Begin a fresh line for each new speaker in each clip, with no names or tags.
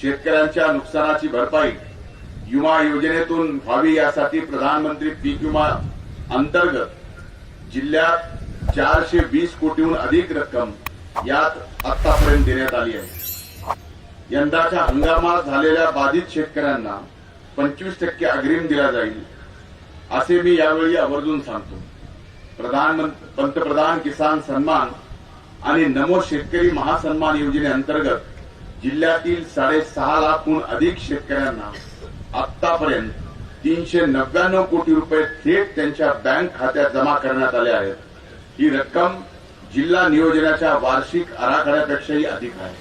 शेतकऱ्यांच्या नुकसानाची भरपाई विमा योजनेतून व्हावी यासाठी प्रधानमंत्री पीक विमा अंतर्गत जिल्ह्यात चारशे वीस कोटीहून अधिक रक्कम यात आतापर्यंत देण्यात आली आहे. यंदाच्या हंगामात झालेल्या बाधित शेतकऱ्यांना पंचवीस टक्के अग्रिम दिला जाईल असे मी यावेळी आवर्जून सांगतो. प्रधानमंत्री पंतप्रधान किसान सन्मान आणि नमो शेतकरी महासन्मान योजनेअंतर्गत जिल्ह्यातील साडेसहा लाखहून अधिक शेतकऱ्यांना आतापर्यंत तीनशे नव्याण्णव कोटी रुपये थेट त्यांच्या बँक खात्यात जमा करण्यात आले आहेत. ही रक्कम जिल्हा नियोजनाच्या वार्षिक आराखड्यापेक्षाही अधिक आहे.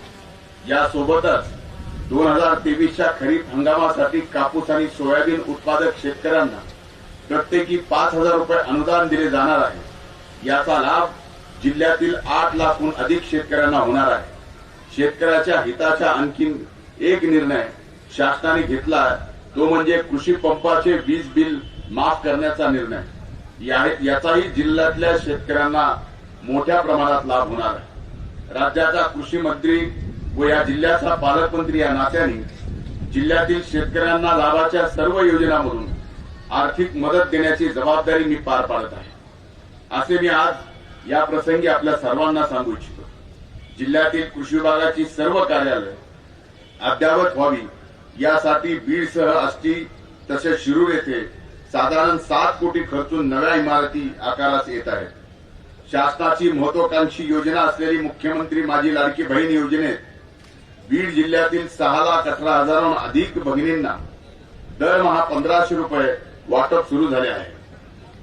यासोबतच दोन हजार तेवीसच्या खरीप हंगामासाठी कापूस आणि सोयाबीन उत्पादक शेतकऱ्यांना प्रत्येकी पाच हजार रुपये अनुदान दिले जाणार आहे. याचा लाभ जिल्ह्यातील आठ लाखहून अधिक शेतकऱ्यांना होणार आहे. शेतकऱ्याच्या हिताचा आणखीन एक निर्णय शासनाने घेतला तो म्हणजे कृषी पंपाचे वीज बिल माफ करण्याचा निर्णय. याचाही जिल्ह्यातल्या शेतकऱ्यांना मोठ्या प्रमाणात लाभ होणार आहे. राज्याचा कृषी मंत्री व या जिल्ह्याचा पालकमंत्री या नात्याने जिल्ह्यातील शेतकऱ्यांना लाभाच्या सर्व योजनांमधून आर्थिक मदत देण्याची जबाबदारी मी पार पाडत आहे. असे मी आज या प्रसंगी आपल्या सर्वांना सांगू इच्छितो. जिल्ह्यातील कृषी विभागाची सर्व कार्यालय अद्ययावत व्हावी. यासाठी बीडसह आष्टी तसेच शिरूर येथे साधारण सात कोटी खर्चून नव्या इमारती आकारास येत आहेत. शासनाची महत्वाकांक्षी योजना असलेली मुख्यमंत्री माझी लाडकी बहीण योजनेत बीड जिल्ह्यातील सहा लाख अठरा हजारांहून अधिक भगिनींना दरमहा पंधराशे रुपये वाटप सुरू झाले आहे.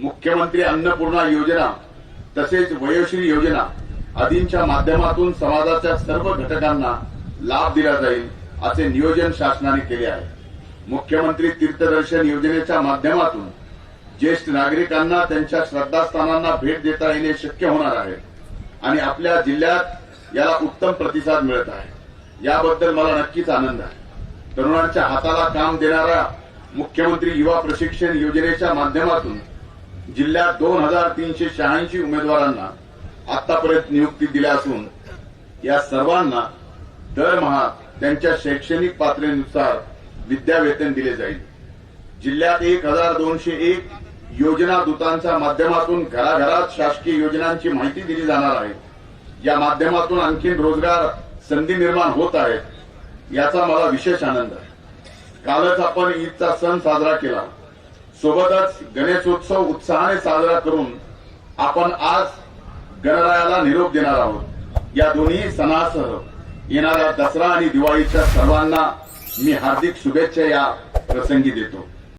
मुख्यमंत्री अन्नपूर्णा योजना तसेच वयोश्री योजना आदींच्या माध्यमातून समाजाच्या सर्व घटकांना लाभ दिला जाईल असे नियोजन शासनाने केले आहे. मुख्यमंत्री तीर्थदर्शन योजनेच्या माध्यमातून ज्येष्ठ नागरिकांना त्यांच्या श्रद्धास्थानांना भेट देता येणे शक्य होणार आहे आणि आपल्या जिल्ह्यात याला उत्तम प्रतिसाद मिळत आहे. याबद्दल मला नक्कीच आनंद आहे. तरुणांच्या हाताला काम देणाऱ्या मुख्यमंत्री युवा प्रशिक्षण योजनेच्या माध्यमातून जिल्ह्यात दोन हजार तीनशे शहाऐंशी उमेदवारांना आतापर्यंत नियुक्ती दिल्या असून या सर्वांना दरमहा त्यांच्या शैक्षणिक पातळीनुसार विद्यावेतन दिले जाईल. जिल्ह्यात एक हजार दोनशे एक योजना दूतांच्या माध्यमातून घराघरात शासकीय योजनांची माहिती दिली जाणार आहे. या माध्यमातून आणखीन रोजगार संधी निर्माण होत आहेत याचा मला विशेष आनंद आहे. कालच आपण ईदचा सण साजरा केला. सोबतच गणेशोत्सव उत्साहाने साजरा करून आपण आज गणरायाला निरोप देणार आहोत. या दोन्ही सणासह येणाऱ्या दसरा आणि दिवाळीच्या सर्वांना मी हार्दिक शुभेच्छा या प्रसंगी देतो.